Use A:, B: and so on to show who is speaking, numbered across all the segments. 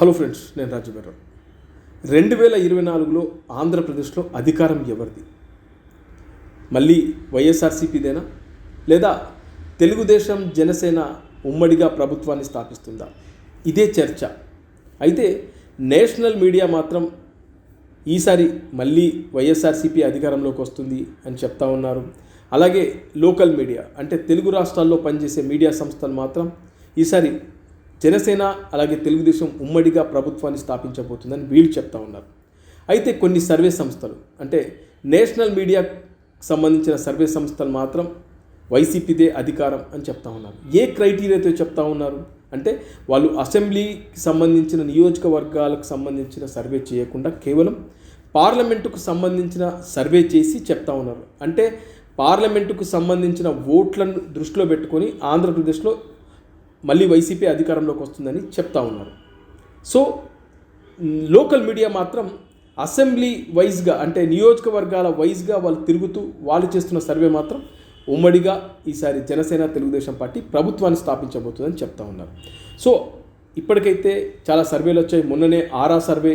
A: Hello friends నేను రాజుగారు రెండు వేల ఇరవై నాలుగులో ఆంధ్రప్రదేశ్లో అధికారం ఎవరిది? మళ్ళీ వైఎస్ఆర్సీపీదేనా? లేదా తెలుగుదేశం జనసేన ఉమ్మడిగా ప్రభుత్వాన్ని స్థాపిస్తుందా? ఇదే చర్చ. అయితే నేషనల్ మీడియా మాత్రం ఈసారి మళ్ళీ వైఎస్ఆర్సీపీ అధికారంలోకి వస్తుంది అని చెప్తా ఉన్నారు. అలాగే లోకల్ మీడియా అంటే తెలుగు రాష్ట్రాల్లో పనిచేసే మీడియా సంస్థలు మాత్రం ఈసారి జనసేన అలాగే తెలుగుదేశం ఉమ్మడిగా ప్రభుత్వాన్ని స్థాపించబోతుందని వీళ్ళు చెప్తా ఉన్నారు. అయితే కొన్ని సర్వే సంస్థలు అంటే నేషనల్ మీడియాకు సంబంధించిన సర్వే సంస్థలు మాత్రం వైసీపీదే అధికారం అని చెప్తా ఉన్నారు. ఏ క్రైటీరియాతో చెప్తా ఉన్నారు? అంటే వాళ్ళు అసెంబ్లీకి సంబంధించిన నియోజకవర్గాలకు సంబంధించిన సర్వే చేయకుండా కేవలం పార్లమెంటుకు సంబంధించిన సర్వే చేసి చెప్తా ఉన్నారు. అంటే పార్లమెంటుకు సంబంధించిన ఓట్లను దృష్టిలో పెట్టుకొని ఆంధ్రప్రదేశ్లో మళ్ళీ వైసీపీ అధికారంలోకి వస్తుందని చెప్తా ఉన్నారు. సో లోకల్ మీడియా మాత్రం అసెంబ్లీ వైజ్గా అంటే నియోజకవర్గాల వైజ్గా వాళ్ళు తిరుగుతూ వాళ్ళు చేస్తున్న సర్వే మాత్రం ఉమ్మడిగా ఈసారి జనసేన తెలుగుదేశం పార్టీ ప్రభుత్వాన్ని స్థాపించబోతుందని చెప్తా ఉన్నారు. సో ఇప్పటికైతే చాలా సర్వేలు వచ్చాయి. మొన్ననే ఆరా సర్వే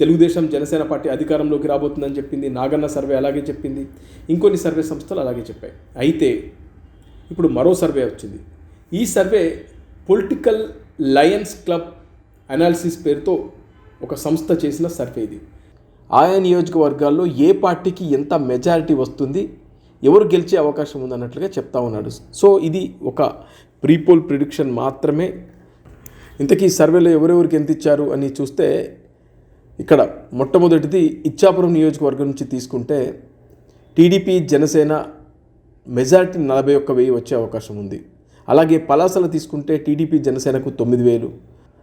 A: తెలుగుదేశం జనసేన పార్టీ అధికారంలోకి రాబోతుందని చెప్పింది. నాగన్న సర్వే అలాగే చెప్పింది. ఇంకొన్ని సర్వే సంస్థలు అలాగే చెప్పాయి. అయితే ఇప్పుడు మరో సర్వే వచ్చింది. ఈ survey political lions club analysis పేరుతో ఒక సంస్థ చేసిన సర్వే ఇది. ఆయా నియోజకవర్గాల్లో ఏ పార్టీకి ఎంత మెజారిటీ వస్తుంది ఎవరు గెలిచే అవకాశం ఉందన్నట్లుగా చెప్తా ఉన్నాడు. సో ఇది ఒక ప్రీపోల్ ప్రిడిక్షన్ మాత్రమే. ఇంతకీ సర్వేలో ఎవరెవరికి ఎంత ఇచ్చారు అని చూస్తే ఇక్కడ మొట్టమొదటిది ఇచ్చాపురం నియోజకవర్గం నుంచి తీసుకుంటే టీడీపీ జనసేన మెజారిటీ నలభై ఒక్క వెయ్యి వచ్చే అవకాశం ఉంది. అలాగే పలాసలు తీసుకుంటే టీడీపీ జనసేనకు తొమ్మిది వేలు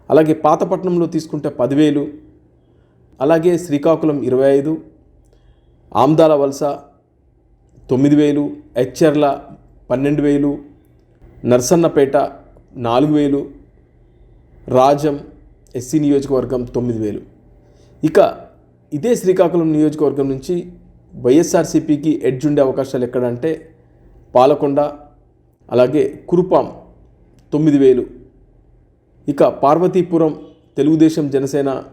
A: అలాగే పాతపట్నంలో తీసుకుంటే పదివేలు అలాగే శ్రీకాకుళం ఇరవై ఐదు ఆమ్దాల వలస తొమ్మిది వేలు హెచ్ఎర్ల పన్నెండు వేలు నర్సన్నపేట నాలుగు వేలు రాజం ఎస్సీ నియోజకవర్గం తొమ్మిది వేలు. ఇక ఇదే శ్రీకాకుళం నియోజకవర్గం నుంచి వైఎస్ఆర్సీపీకి ఎడ్జ్ ఉండే అవకాశాలు ఎక్కడంటే పాలకొండ అలాగే కురుపాం తొమ్మిది వేలు. ఇక పార్వతీపురం తెలుగుదేశం జనసేన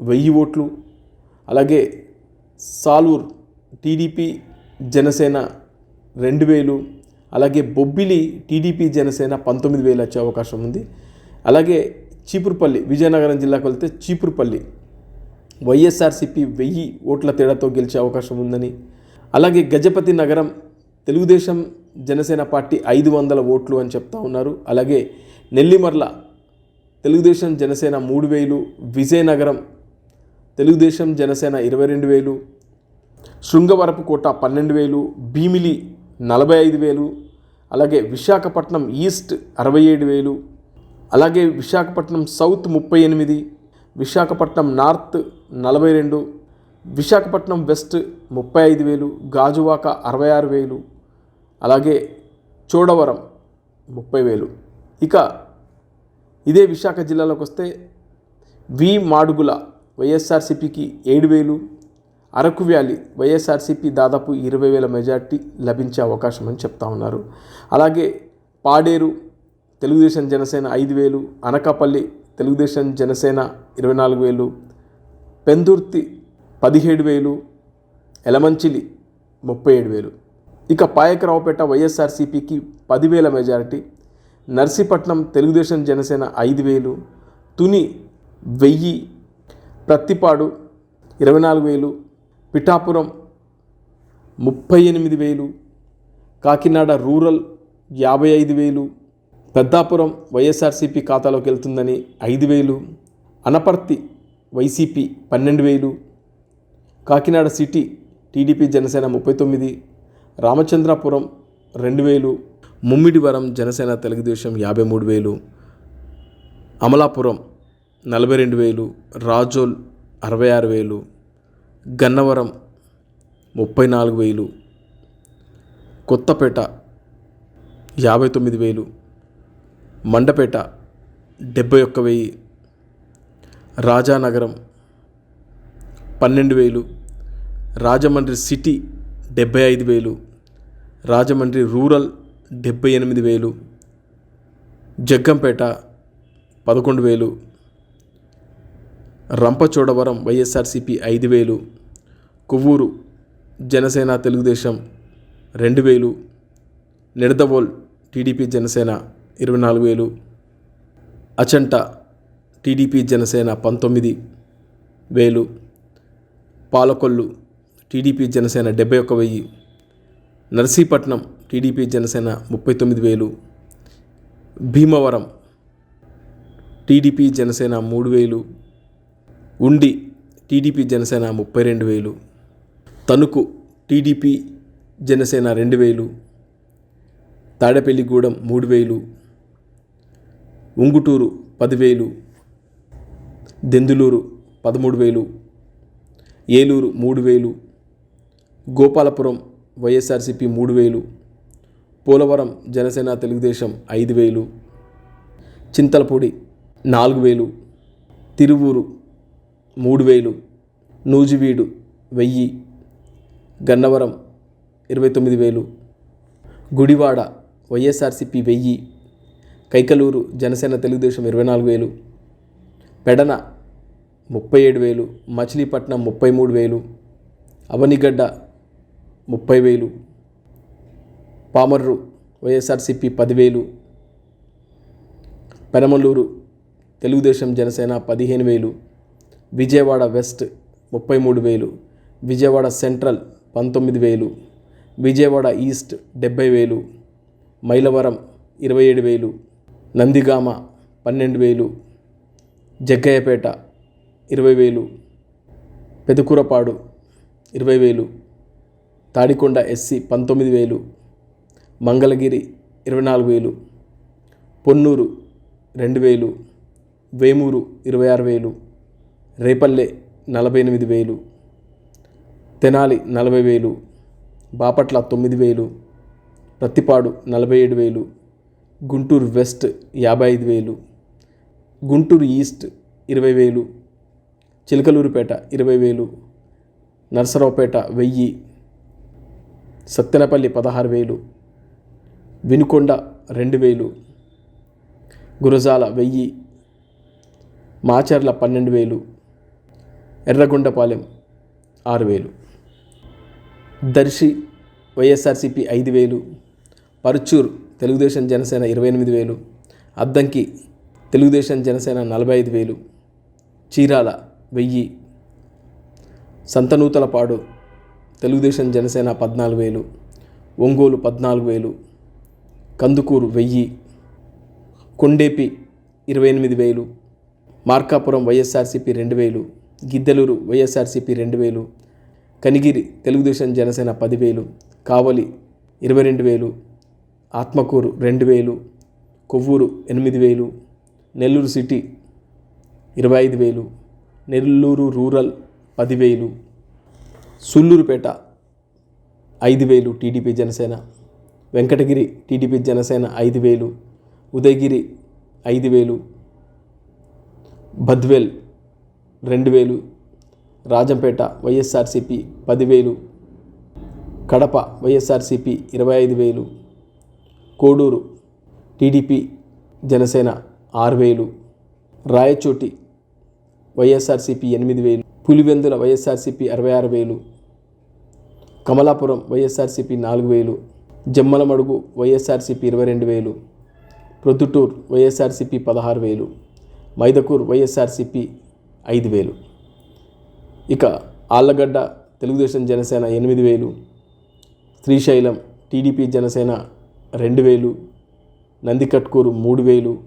A: వెయ్యి ఓట్లు. అలాగే సాలూర్ టీడీపీ జనసేన రెండు వేలు. అలాగే బొబ్బిలి టీడీపీ జనసేన పంతొమ్మిది వేలు వచ్చే అవకాశం ఉంది. అలాగే చీపురుపల్లి విజయనగరం జిల్లాకు వెళ్తే చీపురుపల్లి వైఎస్ఆర్సీపీ వెయ్యి ఓట్ల తేడాతో గెలిచే అవకాశం ఉందని. అలాగే గజపతి నగరం తెలుగుదేశం జనసేన పార్టీ ఐదు వందల ఓట్లు అని చెప్తా ఉన్నారు. అలాగే నెల్లిమర్ల తెలుగుదేశం జనసేన మూడు వేలు విజయనగరం తెలుగుదేశం జనసేన ఇరవై రెండు వేలు శృంగవరపు కోట పన్నెండు వేలు భీమిలి నలభై ఐదు వేలు అలాగే విశాఖపట్నం ఈస్ట్ అరవై ఏడు వేలు అలాగే విశాఖపట్నం సౌత్ ముప్పై ఎనిమిది విశాఖపట్నం నార్త్ నలభై రెండు విశాఖపట్నం వెస్ట్ ముప్పై ఐదు వేలు గాజువాక అరవై ఆరు వేలు అలాగే చోడవరం ముప్పై వేలు. ఇక ఇదే విశాఖ జిల్లాలోకి వస్తే వి మాడుగుల వైఎస్ఆర్సీపీకి ఏడు వేలు అరకు వ్యాలీ వైఎస్ఆర్సీపీ దాదాపు ఇరవై వేల మెజార్టీ లభించే అవకాశం అని చెప్తా ఉన్నారు. అలాగే పాడేరు తెలుగుదేశం జనసేన ఐదు వేలు అనకాపల్లి తెలుగుదేశం జనసేన ఇరవై నాలుగు వేలు పెందుర్తి పదిహేడు వేలు ఎలమంచిలి ముప్పై ఏడు వేలు. ఇక పాయకరావుపేట వైఎస్ఆర్సీపీకి పదివేల మెజారిటీ నర్సీపట్నం తెలుగుదేశం జనసేన ఐదు వేలు తుని వెయ్యి ప్రత్తిపాడు ఇరవై నాలుగు వేలు పిఠాపురం ముప్పై ఎనిమిది వేలు కాకినాడ రూరల్ యాభై ఐదు వేలు పెద్దాపురం వైఎస్ఆర్సీపీ ఖాతాలోకి వెళ్తుందని ఐదు వేలు అనపర్తి వైసీపీ పన్నెండు వేలు కాకినాడ సిటీ టీడీపీ జనసేన ముప్పై తొమ్మిది రామచంద్రాపురం రెండు వేలు ముమ్మిడివరం జనసేన తెలుగుదేశం యాభై మూడు వేలు అమలాపురం నలభై రెండు వేలు రాజోల్ అరవై ఆరు వేలు గన్నవరం ముప్పై నాలుగు వేలు కొత్తపేట యాభై తొమ్మిది వేలు మండపేట డెబ్బై ఒక్క వెయ్యి రాజానగరం పన్నెండు వేలు రాజమండ్రి సిటీ డెబ్బై ఐదు వేలు. రాజమండ్రి రూరల్ డెబ్బై ఎనిమిది వేలు. జగ్గంపేట పదకొండు వేలు. రంపచోడవరం వైఎస్ఆర్సిపి ఐదు వేలు. కొవ్వూరు జనసేన తెలుగుదేశం రెండు వేలు. నిడదవోల్ టీడీపీ జనసేన ఇరవై నాలుగు వేలు. అచంట టీడీపీ జనసేన పంతొమ్మిది వేలు. పాలకొల్లు టీడీపీ జనసేన డెబ్బై ఒక్క వెయ్యి నర్సీపట్నం టీడీపీ జనసేన ముప్పై తొమ్మిది వేలు భీమవరం టీడీపీ జనసేన మూడు వేలు ఉండి టీడీపీ జనసేన ముప్పై రెండు వేలు తణుకు టీడీపీ జనసేన రెండు వేలు తాడేపల్లిగూడెం మూడు వేలు ఉంగుటూరు పదివేలు దెందులూరు పదమూడు వేలు ఏలూరు మూడు వేలు గోపాలపురం వైఎస్ఆర్సిపి మూడు వేలు పోలవరం జనసేన తెలుగుదేశం ఐదు వేలు చింతలపూడి నాలుగు వేలు తిరువూరు మూడు వేలు నూజివీడు వెయ్యి గన్నవరం ఇరవై తొమ్మిది వేలు గుడివాడ వైఎస్ఆర్సిపి వెయ్యి కైకలూరు జనసేన తెలుగుదేశం ఇరవై నాలుగు వేలు పెడన ముప్పై ఏడు వేలు మచిలీపట్నం ముప్పై మూడు వేలు అవనిగడ్డ ముప్పై వేలు. పామర్రు వైఎస్ఆర్సిపి పదివేలు. పెనమల్లూరు తెలుగుదేశం జనసేన పదిహేను వేలు. విజయవాడ వెస్ట్ ముప్పై మూడు వేలు. విజయవాడ సెంట్రల్ పంతొమ్మిది వేలు. విజయవాడ ఈస్ట్ డెబ్బై వేలు. మైలవరం ఇరవై ఏడు వేలు. నందిగామ పన్నెండు వేలు. జగ్గయ్యపేట ఇరవై వేలు. పెదకూరపాడు ఇరవై వేలు. తాడికొండ ఎస్సీ పంతొమ్మిది వేలు మంగళగిరి ఇరవై నాలుగు వేలు పొన్నూరు రెండు వేలు వేమూరు ఇరవై ఆరు వేలు రేపల్లె నలభై ఎనిమిది వేలు తెనాలి నలభై వేలు బాపట్ల తొమ్మిది వేలు ప్రత్తిపాడు నలభై ఏడు వేలు గుంటూరు వెస్ట్ యాభై ఐదు వేలు గుంటూరు ఈస్ట్ ఇరవై వేలు చిలకలూరుపేట ఇరవై వేలు నర్సరావుపేట వెయ్యి సత్తెనపల్లి పదహారు వేలు వినుకొండ రెండు వేలు గురజాల వెయ్యి మాచర్ల పన్నెండు వేలు ఎర్రగొండపాలెం ఆరు వేలు. దర్శి వైఎస్ఆర్సిపి ఐదు వేలు పరుచూర్ తెలుగుదేశం జనసేన ఇరవై ఎనిమిది వేలు అద్దంకి తెలుగుదేశం జనసేన నలభై ఐదు వేలు చీరాల వెయ్యి సంతనూతలపాడు తెలుగుదేశం జనసేన పద్నాలుగు వేలు ఒంగోలు పద్నాలుగు వేలు కందుకూరు వెయ్యి కొండేపి ఇరవై ఎనిమిది వేలు మార్కాపురం వైఎస్ఆర్సిపి రెండు వేలు గిద్దలూరు వైఎస్ఆర్సిపి రెండు వేలు కనిగిరి తెలుగుదేశం జనసేన పదివేలు కావలి ఇరవై రెండు వేలు ఆత్మకూరు రెండు వేలు కొవ్వూరు ఎనిమిది వేలు నెల్లూరు సిటీ ఇరవై ఐదు వేలు నెల్లూరు రూరల్ పదివేలు సుల్లూరుపేట ఐదు వేలు టీడీపీ జనసేన వెంకటగిరి టీడీపీ జనసేన ఐదు వేలు ఉదయగిరి ఐదు వేలు బద్వేల్ రెండు వేలు రాజంపేట వైఎస్ఆర్సిపి పదివేలు కడప వైఎస్ఆర్సిపి ఇరవై ఐదు వేలు కోడూరు టీడీపీ జనసేన ఆరు వేలు రాయచోటి వైఎస్ఆర్సిపి ఎనిమిది వేలు. పులివెందుల వైఎస్ఆర్సిపి అరవై ఆరు వేలు కమలాపురం వైఎస్ఆర్సిపి నాలుగు వేలు జమ్మలమడుగు వైఎస్ఆర్సిపి ఇరవై రెండు వేలు ప్రొద్దుటూర్ వైఎస్ఆర్సిపి పదహారు వేలు మైదకూర్ వైఎస్ఆర్సిపి ఐదు వేలు. ఇక ఆళ్ళగడ్డ తెలుగుదేశం జనసేన ఎనిమిది వేలు శ్రీశైలం టీడీపీ జనసేన రెండు వేలు నందికట్కూరు మూడు వేలు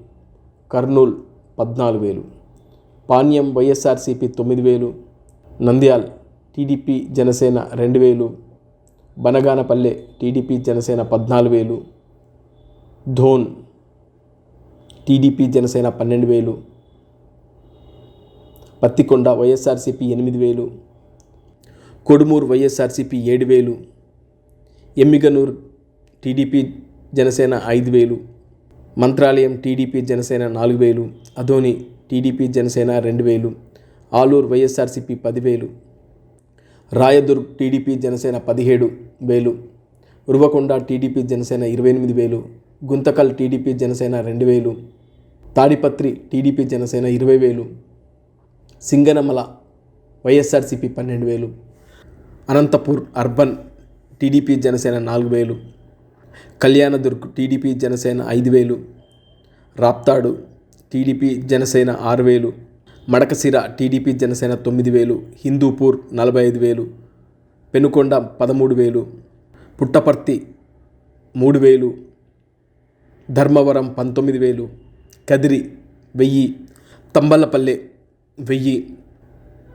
A: కర్నూల్ పద్నాలుగు వేలు. పాణ్యం వైఎస్ఆర్సిపి తొమ్మిది వేలు నంద్యాల్ టీడీపీ జనసేన రెండు వేలు బనగానపల్లె టీడీపీ జనసేన పద్నాలుగు వేలు ధోన్ టీడీపీ జనసేన పన్నెండు వేలు పత్తికొండ వైఎస్ఆర్సీపీ ఎనిమిది వేలు కొడుమూరు వైఎస్ఆర్సీపీ ఏడు వేలు ఎమ్మిగనూర్ టీడీపీ జనసేన ఐదు వేలు మంత్రాలయం టీడీపీ జనసేన నాలుగు వేలు అధోని టీడీపీ జనసేన రెండు వేలు ఆలూరు వైఎస్ఆర్సిపి పదివేలు రాయదుర్గ్ టీడీపీ జనసేన పదిహేడు వేలు ఉరువకొండ టీడీపీ జనసేన ఇరవై ఎనిమిది వేలు గుంతకల్ టీడీపీ జనసేన రెండు వేలు తాడిపత్రి టీడీపీ జనసేన ఇరవై వేలు సింగనమల వైఎస్ఆర్సిపి పన్నెండు వేలు అనంతపూర్ అర్బన్ టీడీపీ జనసేన నాలుగు వేలు కళ్యాణదుర్గ్ టీడీపీ జనసేన ఐదు వేలు రాప్తాడు టీడీపీ జనసేన ఆరు వేలు మడకసిర టీడీపీ జనసేన తొమ్మిది వేలు హిందూపూర్ నలభై ఐదు వేలు పెనుకొండ పదమూడు వేలు పుట్టపర్తి మూడు వేలు ధర్మవరం పంతొమ్మిది వేలు కదిరి వెయ్యి తంబల్లపల్లె వెయ్యి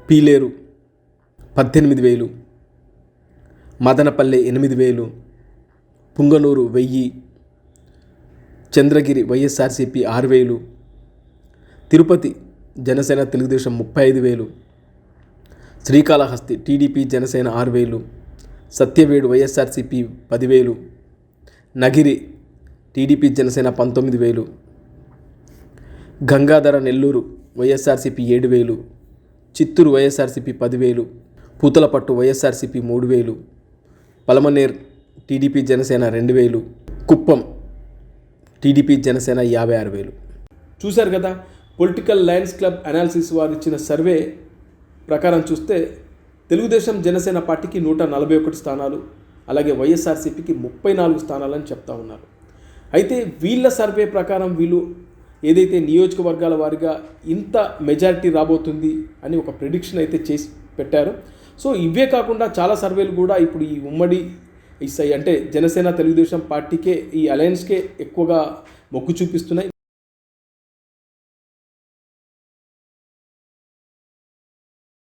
A: పీలేరు పద్దెనిమిది వేలు మదనపల్లె ఎనిమిది వేలు పుంగనూరు వెయ్యి చంద్రగిరి వైఎస్ఆర్సీపీ ఆరు వేలు తిరుపతి జనసేన తెలుగుదేశం ముప్పై ఐదు వేలు శ్రీకాళహస్తి టీడీపీ జనసేన ఆరు వేలు సత్యవేడు వైఎస్ఆర్సిపి పదివేలు నగిరి టీడీపీ జనసేన పంతొమ్మిది వేలు గంగాధర నెల్లూరు వైఎస్ఆర్సిపి ఏడు వేలు చిత్తూరు వైఎస్ఆర్సిపి పదివేలు పూతలపట్టు వైఎస్ఆర్సిపి మూడు వేలు పలమనేర్ టీడీపీ జనసేన రెండు వేలు కుప్పం టీడీపీ జనసేన యాభై ఆరు వేలు. చూశారు కదా పొలిటికల్ లయన్స్ క్లబ్ అనాలిసిస్ వారు ఇచ్చిన సర్వే ప్రకారం చూస్తే తెలుగుదేశం జనసేన పార్టీకి నూట నలభై ఒకటి స్థానాలు అలాగే వైఎస్ఆర్సీపీకి ముప్పై నాలుగు స్థానాలని చెప్తా ఉన్నారు. అయితే వీళ్ళ సర్వే ప్రకారం వీళ్ళు ఏదైతే నియోజకవర్గాల వారిగా ఇంత మెజారిటీ రాబోతుంది అని ఒక ప్రిడిక్షన్ అయితే చేసి పెట్టారు. సో ఇవే కాకుండా చాలా సర్వేలు కూడా ఇప్పుడు ఈ ఉమ్మడి ఇస్తాయి అంటే జనసేన తెలుగుదేశం పార్టీకే ఈ అలయన్స్కే ఎక్కువగా మొగ్గు చూపిస్తున్నాయి.